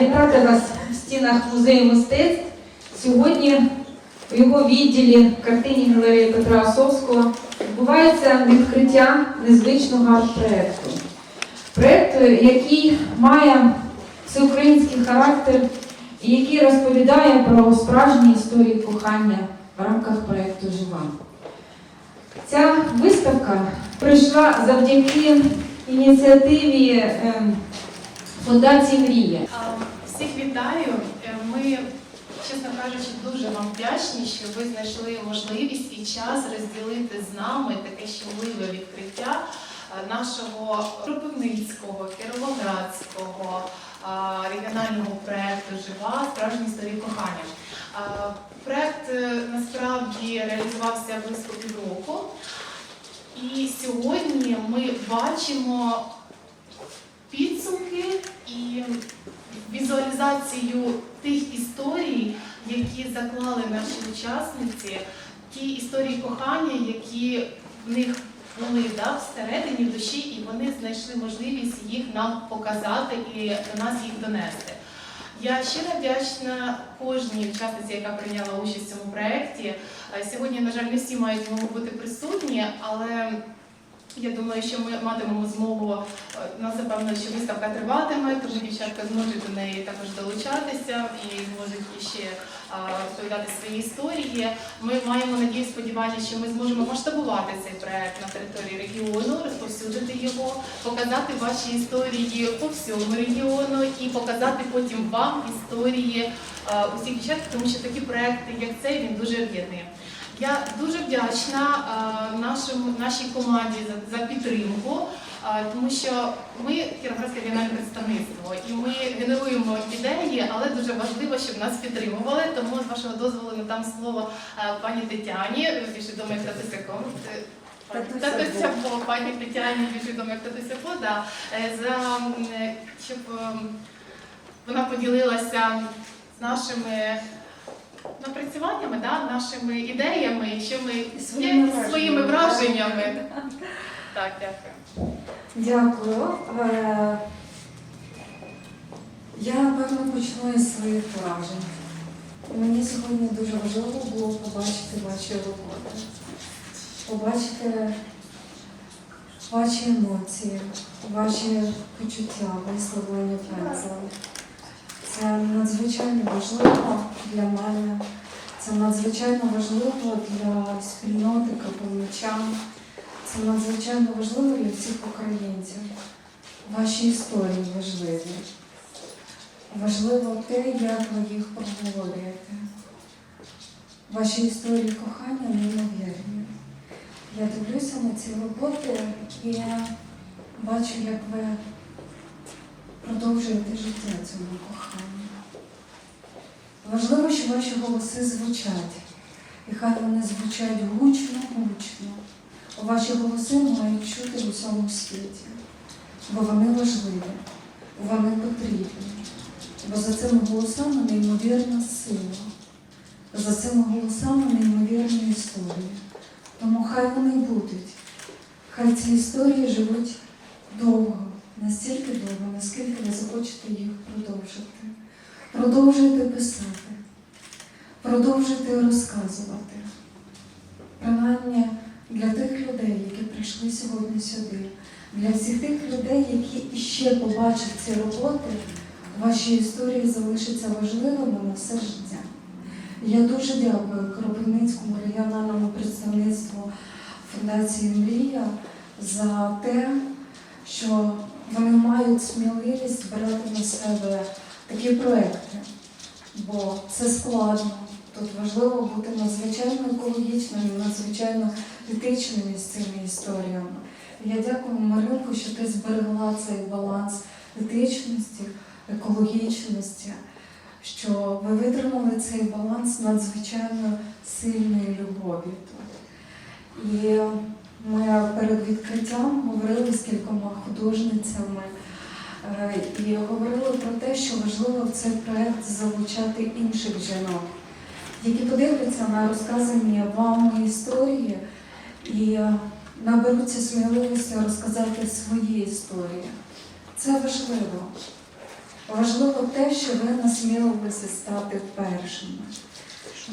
вітати вас в стінах музею мистецтв. Сьогодні у його відділі картині галереї Петра Осовського відбувається відкриття незвичного арт-проекту. Проект, який має всеукраїнський характер і який розповідає про справжні історії кохання в рамках проекту Жива. Ця виставка прийшла завдяки ініціативі ем, Фундації Мрія. Всіх вітаю. Е, Ми, чесно кажучи, дуже вам вдячні, що ви знайшли можливість і час розділити з нами таке щасливе відкриття е, нашого Кропивницького, Кіровоградського регіонального проєкту Жива справжні історії кохання. Проєкт е, насправді реалізувався близько півроку. І сьогодні ми бачимо підсумки і візуалізацію тих історій, які заклали наші учасниці, ті історії кохання, які в них були да, всередині в душі, і вони знайшли можливість їх нам показати і до нас їх донести. Я щиро вдячна кожній учасниці, яка прийняла участь в цьому проєкті. Е, Сьогодні, на жаль, не всі мають змогу бути присутні, але я думаю, що ми матимемо змогу. е, нас запевно, що виставка триватиме, тому дівчатка зможуть до неї також долучатися і зможуть іще розповідати свої історії. Ми маємо надію, сподівання, що ми зможемо масштабувати цей проект на території регіону, розповсюдити його, показати ваші історії по всьому регіону і показати потім вам історії усіх дівчат, тому що такі проекти, як цей, він дуже об'єднує. Я дуже вдячна е, нашому, нашій команді за, за підтримку, е, тому що ми Кіровоградське регіональне представництво, і ми генеруємо ідеї, але дуже важливо, щоб нас підтримували. Тому з вашого дозволу надам слово е, пані Тетяні, більш відомо як Татуся Ком. Е, Татуся Татуся По, пані Тетяні, більш відомо як Татуся По, да, за щоб ем, вона поділилася з нашими напрацюваннями, да, нашими ідеями, що ми І своїми своїми враженнями. враженнями. Так, дякую. Дякую. Е, Я напевно почну із своїх вражень. Мені сьогодні дуже важливо було побачити ваші роботи, побачити ваші емоції, ваші почуття, висловлення пензлем. Це надзвичайно важливо для мене. Це надзвичайно важливо для спільноти капелничан. Це надзвичайно важливо для всіх українців. Ваші історії важливі. Важливо те, як ви їх проговорюєте. Ваші історії кохання неймовірні. Я дивлюся на ці роботи і бачу, як ви продовжуєте життя цьому коханню. Важливо, що ваші голоси звучать. І хай вони звучать гучно-гучно. Ваші голоси мають чути в усьому світі, бо вони важливі, вони потрібні. Бо за цими голосами неймовірна сила, за цими голосами неймовірні історії. Тому хай вони будуть, хай ці історії живуть довго, настільки довго, наскільки ви захочете їх продовжити. Продовжуйте писати, продовжуйте розказувати. Принаймні для тих людей, які прийшли сьогодні сюди, для всіх тих людей, які іще побачать ці роботи, ваші історії залишаться важливими на все життя. Я дуже дякую Кропивницькому регіональному представництву Фундації Мрія за те, що вони мають сміливість брати на себе такі проекти, бо це складно. Тут важливо бути надзвичайно екологічним, надзвичайно етичними з цими історіями. Я дякую Маринку, що ти зберегла цей баланс етичності, екологічності, що ви витримали цей баланс надзвичайно сильної любові тут. І ми перед відкриттям говорили з кількома художницями е, і говорили про те, що важливо в цей проект залучати інших жінок, які подивляться на розказані вами історії і наберуться сміливості розказати свої історії. Це важливо. Важливо те, що ви насмілилися стати першими.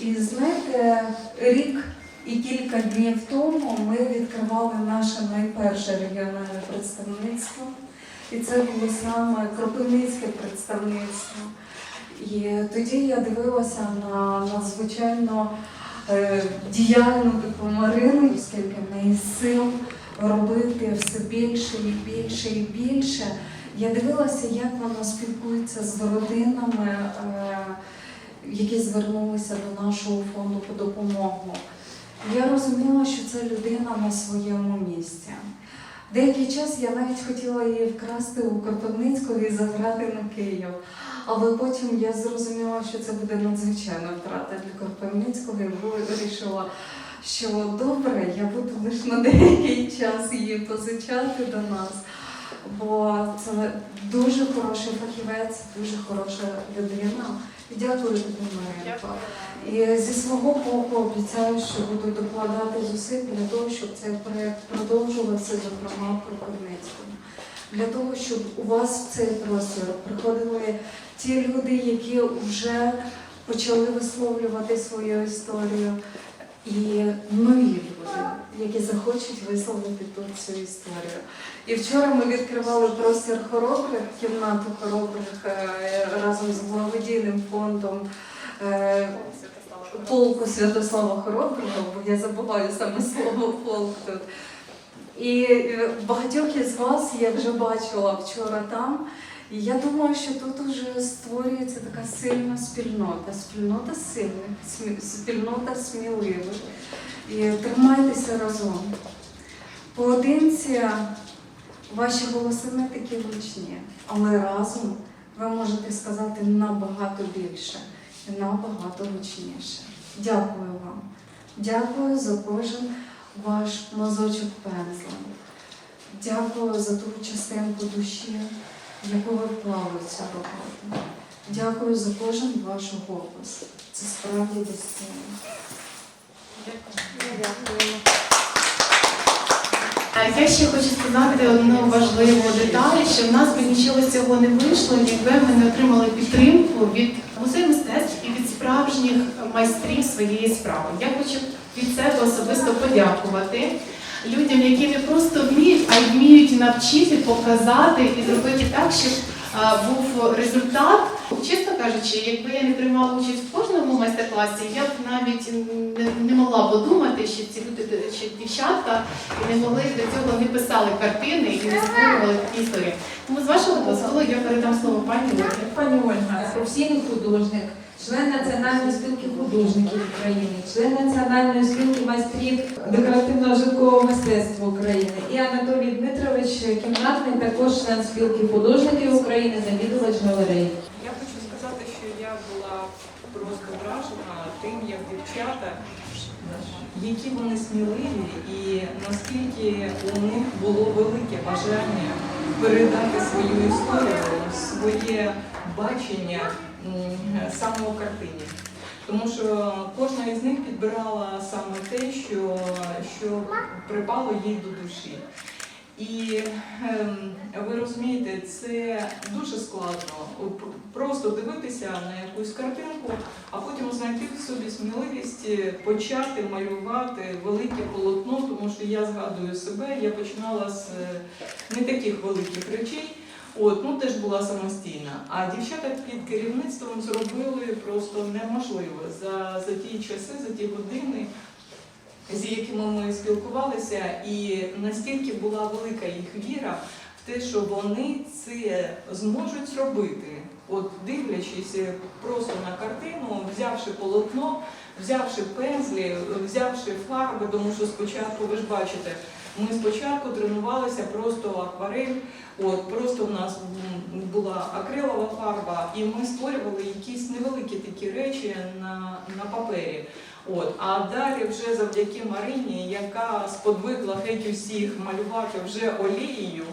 І знаєте, рік і кілька днів тому ми відкривали наше найперше регіональне представництво. І це було саме Кропивницьке представництво. І тоді я дивилася на надзвичайно е, діяльну таку Марину, оскільки в неї сил робити все більше і більше і більше. Я дивилася, як вона спілкується з родинами, е, які звернулися до нашого фонду по допомогу. Я розуміла, що це людина на своєму місці. Деякий час я навіть хотіла її вкрасти у Кропивницького і забрати на Київ. Але потім я зрозуміла, що це буде надзвичайна втрата для Кропивницького і вирішила, що добре, я буду лише на деякий час її позичати до нас. Бо це дуже хороший фахівець, дуже хороша людина. Дякую тобі, І зі свого боку обіцяю, що буду докладати зусиль для того, щоб цей проект продовжувався, зокрема в Кропивницькому. Для того, щоб у вас в цей простір приходили ті люди, які вже почали висловлювати свою історію, і нові люди, які захочуть висловити тут цю історію. І вчора ми відкривали простір хоробрих, кімнату хоробрих е, разом з благодійним фондом. е, полку Святослава Хороброго, бо я забуваю саме слово полк тут. І е, багатьох із вас я вже бачила вчора там. І я думаю, що тут вже створюється така сильна спільнота, спільнота сильних, спільнота сміливих. І тримайтеся разом. Поодинці ваші голоси не такі гучні, але разом ви можете сказати набагато більше і набагато гучніше. Дякую вам. Дякую за кожен ваш мазочок пензла. Дякую за ту частинку душі, яку ви вклали в цю роботу. Дякую за кожен ваш голос. Це справді безцінно. Я ще хочу сказати одну важливу деталь, що в нас би нічого з цього не вийшло, якби ми не отримали підтримку від музею мистецтв і від справжніх майстрів своєї справи. Я хочу від себе особисто подякувати людям, які не просто вміють, а й вміють навчити, показати і зробити так, щоб був результат. Чесно кажучи, якби я не приймала участь в кожному майстер-класі, я б навіть не, могла подумати, що ці люди, що дівчата і не могли до цього не писали картини і не створювали такі історії. Тому з вашого дозволу я передам слово пані Ольгі. Пані Ольга, професійний художник, член Національної спілки художників України, член Національної спілки майстрів декоративного житкового мистецтва України і Анатолій Дмитрович Кімнатний, також член спілки художників України, завідувач галереї. Я хочу сказати, що я була просто вражена тим, як дівчата, які вони сміливі, і наскільки у них було велике бажання передати свою історію, своє бачення саме у картині. Тому що кожна із них підбирала саме те, що, що припало їй до душі. І ем, ви розумієте, це дуже складно. Просто дивитися на якусь картинку, а потім знайти в собі сміливість е, почати малювати велике полотно, тому що я згадую себе, я починала з е, не таких великих речей. От, ну теж була самостійна. А дівчата під керівництвом зробили просто неможливе за, за ті часи, за ті години з якими ми спілкувалися, і настільки була велика їх віра в те, що вони це зможуть зробити. От дивлячись просто на картину, взявши полотно, взявши пензлі, взявши фарби, тому що спочатку, ви ж бачите, ми спочатку тренувалися просто акварель, от просто в нас була акрилова фарба, і ми створювали якісь невеликі такі речі на, на папері. От, а далі вже завдяки Марині, яка сподвигла геть усіх малювати вже олією,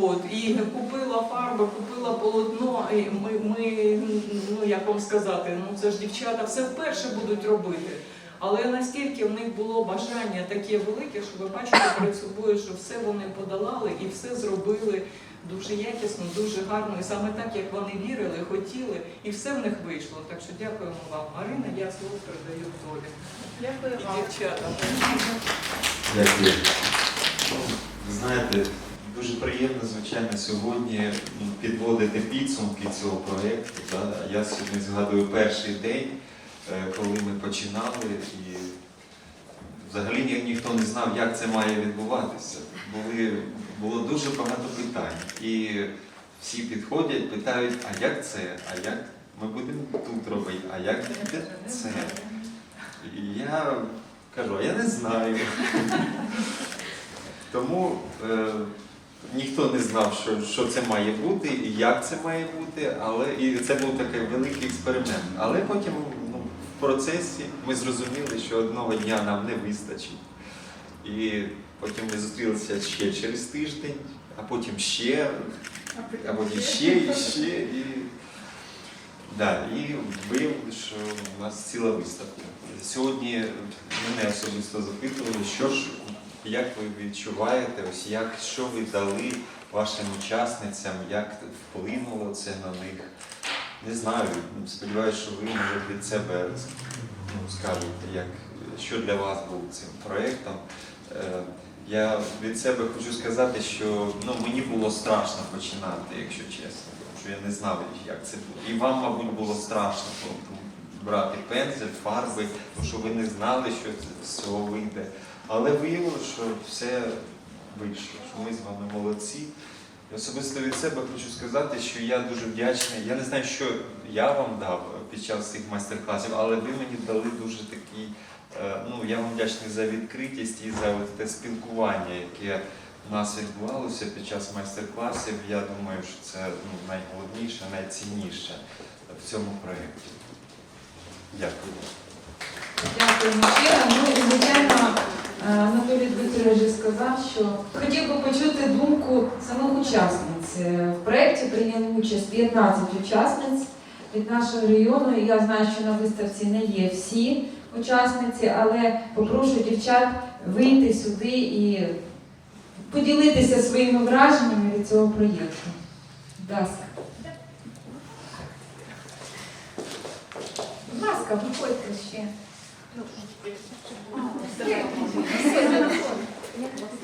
от, і купила фарби, купила полотно, і ми, ми, ну як вам сказати, ну це ж дівчата все вперше будуть робити. Але настільки в них було бажання таке велике, що ви бачите перед собою, що все вони подолали і все зробили дуже якісно, дуже гарно, і саме так, як вони вірили, хотіли, і все в них вийшло. Так що дякуємо вам, Марина. Я слово передаю Толі Дякую і вам. дівчатам. Дякую. Ви Знаєте, дуже приємно, звичайно, сьогодні підводити підсумки цього проєкту. Я сьогодні згадую перший день, коли ми починали, і взагалі ні- ніхто не знав, як це має відбуватися. Були, було дуже багато питань. І всі підходять, питають, а як це? А як ми будемо тут робити? А як це? І я кажу, а я не знаю. Тому е, ніхто не знав, що, що це має бути і як це має бути, але і це був такий великий експеримент. Але потім процесі ми зрозуміли, що одного дня нам не вистачить. І потім ми зустрілися ще через тиждень, а потім ще, а потім ще і ще. І, да, і виявили, що у нас ціла виставка. Сьогодні мене особисто запитували, що ж, як ви відчуваєте, ось як, що ви дали вашим учасницям, як вплинуло це на них. Не знаю, сподіваюся, що ви може від себе ну, скажете, як, що для вас був цим проєктом. Е, Я від себе хочу сказати, що ну, мені було страшно починати, якщо чесно, тому що я не знав, як це буде. І вам, мабуть, було страшно брати пензель, фарби, тому що ви не знали, що це- з цього вийде. Але виявилося, що все вийшло, що ми з вами молодці. Особисто від себе хочу сказати, що я дуже вдячний. Я не знаю, що я вам дав під час цих майстер-класів, але ви мені дали дуже такий. е, Ну, я вам вдячний за відкритість і за те спілкування, яке у нас відбувалося під час майстер-класів. Я думаю, що це ну, найголовніше, найцінніше в цьому проєкті. Дякую. Дякуємо щиро. Ну і звичайно, е, Анатолій Дмитрович вже сказав, що хотів би почути думку самих учасниць. Е, В проєкті прийняли участь 15 учасниць від нашого району. Я знаю, що на виставці не є всі учасниці, але попрошу дівчат вийти сюди і поділитися своїми враженнями від цього проєкту. Будь. Будь ласка, виходьте ще.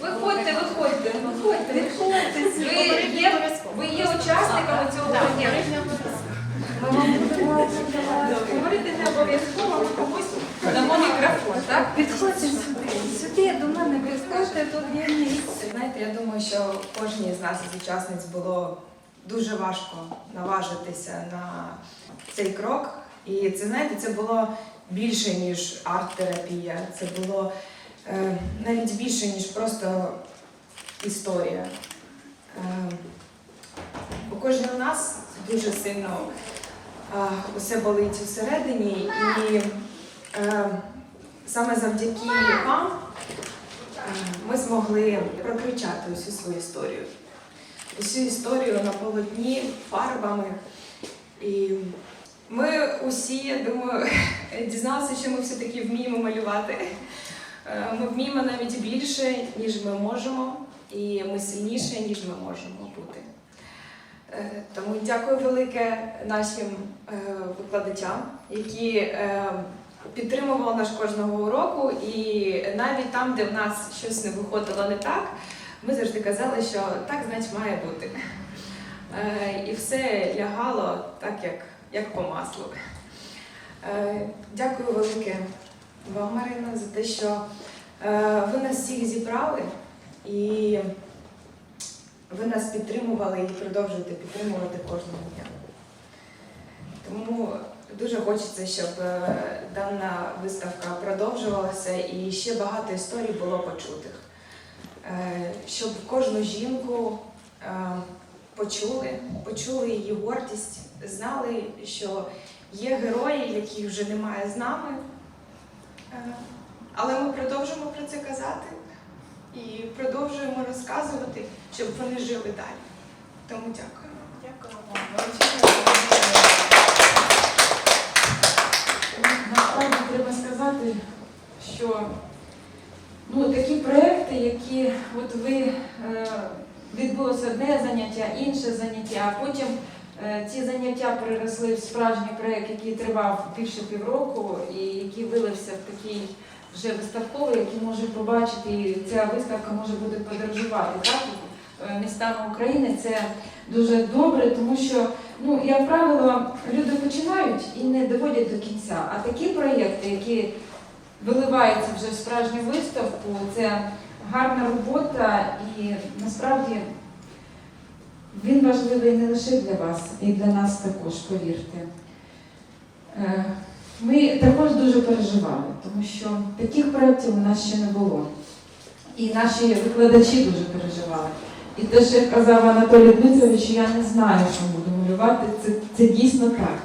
Виходьте, виходьте, виходьте, виходьте. Ви є, ви є учасниками цього проєкту. Ми вам будемо говорити не обов'язково, комусь дамо мікрофон, так? Підходьте сюди, сюди до мене підходьте, тут є місце. Знаєте, я думаю, що кожній з нас із учасниць було дуже важко наважитися на цей крок. І це, знаєте, це було більше, ніж арт-терапія. Це було е, навіть більше, ніж просто історія. Е, у кожного з нас дуже сильно е, усе болить всередині, і е, саме завдяки вам ми змогли прокричати усю свою історію. Усю історію на полотні фарбами. І ми усі, я думаю, дізналися, що ми все-таки вміємо малювати. Е, Ми вміємо навіть більше, ніж ми можемо, і ми сильніше, ніж ми можемо бути. Е, Тому дякую велике нашим е, викладачам, які підтримувала нас кожного уроку, і навіть там, де в нас щось не виходило не так, ми завжди казали, що так, значить, має бути. І все лягало так, як, як по маслу. Е, Дякую велике вам, Марина, за те, що е, ви нас всіх зібрали і ви нас підтримували і продовжуєте підтримувати кожного дня. Тому дуже хочеться, щоб е, дана виставка продовжувалася і ще багато історій було почутих. Щоб кожну жінку почули, почули її гордість, знали, що є герої, яких вже немає з нами. Е, Але ми продовжуємо про це казати і продовжуємо розказувати, щоб вони жили далі. Тому дякую. Дякую вам. Насправді треба сказати, що ну, такі проекти, які от ви е, відбулося одне заняття, інше заняття, а потім ці заняття переросли в справжній проєкт, який тривав більше півроку і який вилився в такий вже виставковий, який може побачити, і ця виставка може буде подорожувати так, е, містами України. Це дуже добре, тому що, ну, як правило, люди починають і не доводять до кінця. А такі проєкти, які виливаються вже в справжню виставку, це гарна робота і насправді він важливий не лише для вас, і для нас також, повірте. Е, Ми також дуже переживали, тому що таких проєктів у нас ще не було. І наші викладачі дуже переживали. І те, що казав Анатолій Дмитрович, я не знаю, що буду малювати, це, це дійсно так.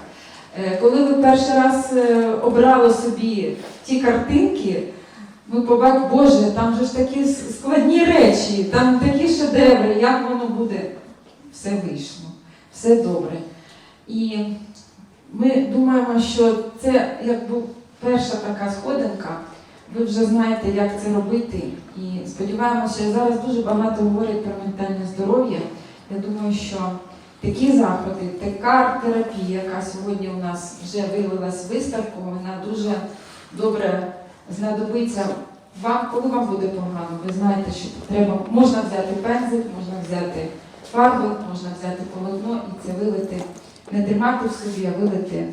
Е, Коли ви перший раз е, обрали собі ті картинки, ми побачили, Боже, там же ж такі складні речі, там такі шедеври, як воно буде. Все вийшло, все добре. І ми думаємо, що це якби перша така сходинка. Ви вже знаєте, як це робити. І сподіваємося, що зараз дуже багато говорять про ментальне здоров'я. Я думаю, що такі заходи, така терапія, яка сьогодні у нас вже виявилась виставку, вона дуже добре знадобиться вам, коли вам буде погано. Ви знаєте, що треба можна взяти пензель, можна взяти фарбу, можна взяти полотно і це вилити, не тримати в собі, а вилити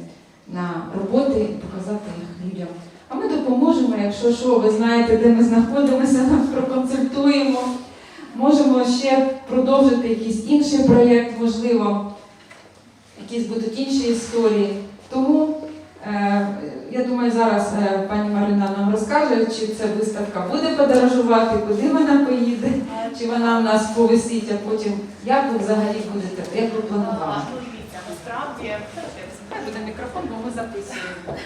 на роботи і показати їх людям. А ми допоможемо, якщо що, ви знаєте, де ми знаходимося, нас проконсультуємо. Можемо ще продовжити якийсь інший проєкт, можливо, якісь будуть інші історії. Тому е, я думаю, зараз е, пані Марина нам розкаже, чи ця виставка буде подорожувати, куди вона поїде, чи вона в нас повисить, а потім як ви взагалі будете, як ви планували? Ну, дивіться, насправді, буде мікрофон, бо ми записуємо.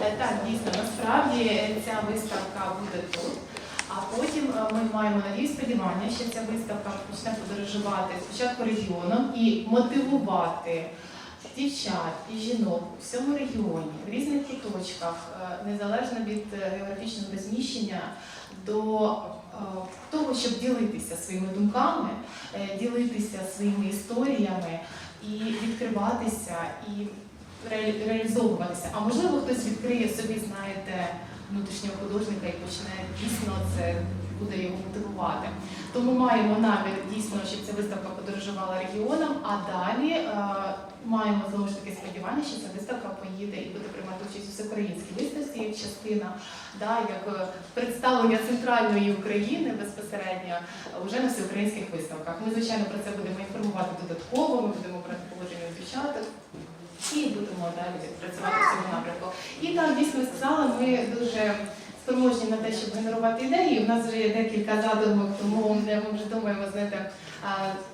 Е, Так, дійсно, насправді е, ця виставка буде тут. А потім е, ми маємо надію сподівання, що ця виставка почне подорожувати спочатку регіоном і мотивувати дівчат і жінок у всьому регіоні, в різних куточках, незалежно від географічного розміщення, до того, щоб ділитися своїми думками, е, ділитися своїми історіями і відкриватися і реалізовуватися. А можливо, хтось відкриє собі, знаєте, внутрішнього художника і почне дійсно це буде його мотивувати. Тому маємо намір дійсно, щоб ця виставка подорожувала регіоном, а далі е, маємо знову ж таки сподівання, що ця виставка поїде і буде приймати участь у всеукраїнській виставці як частина, да, як е, представлення центральної України безпосередньо вже на всеукраїнських виставках. Ми, звичайно, про це будемо інформувати додатково, ми будемо брати положення дівчаток. І будемо далі працювати в цьому напрямку. І так, дійсно ви сказали, ми дуже спроможні на те, щоб генерувати ідеї. У нас вже є декілька задумок, тому ми вже думаємо, знаєте,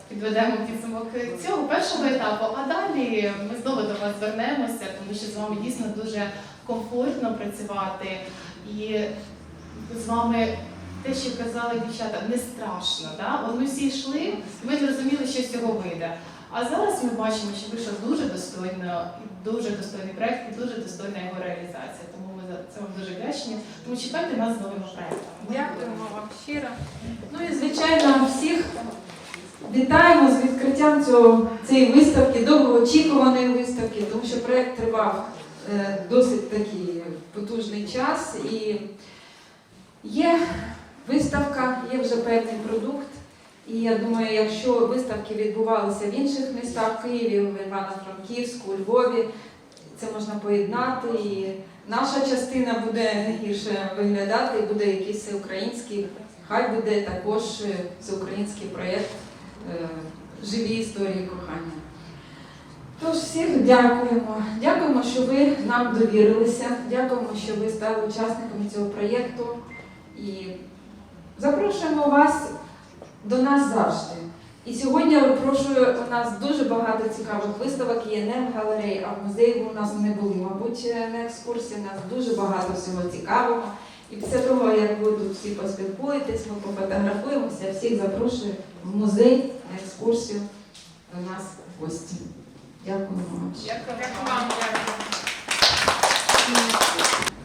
підведемо підсумок цього першого етапу, а далі ми знову до вас звернемося, тому що з вами дійсно дуже комфортно працювати. І з вами те, що казали дівчата, не страшно. Да? Ми всі йшли, ми не розуміли, що з цього вийде. А зараз ми бачимо, що вийшов дуже достойно, дуже достойний проект і дуже достойна його реалізація. Тому це вам дуже вдячні. Тому чекайте нас з новими проектами. Дякуємо вам щиро. Ну і звичайно всіх вітаємо з відкриттям цього, цієї виставки, довгоочікуваної виставки, тому що проєкт тривав е, досить такий потужний час і є виставка, є вже певний продукт. І я думаю, якщо виставки відбувалися в інших містах, в Києві, в Івано-Франківську, у Львові, це можна поєднати. І наша частина буде не гірше виглядати, буде якийсь всеукраїнський, хай буде також всеукраїнський проєкт е, Живі історії кохання. Тож всіх дякуємо. Дякуємо, що ви нам довірилися. Дякуємо, що ви стали учасниками цього проєкту. І запрошуємо вас до нас завжди. І сьогодні я запрошую у нас дуже багато цікавих виставок, є не в галереї, а в музеї у нас не були. Мабуть, на екскурсії у нас дуже багато всього цікавого. І після того, як ви тут всі поспілкуєтесь, ми пофотографуємося, всіх запрошую в музей на екскурсію до нас в гості. Дякую вам. Дякую вам. Дякую.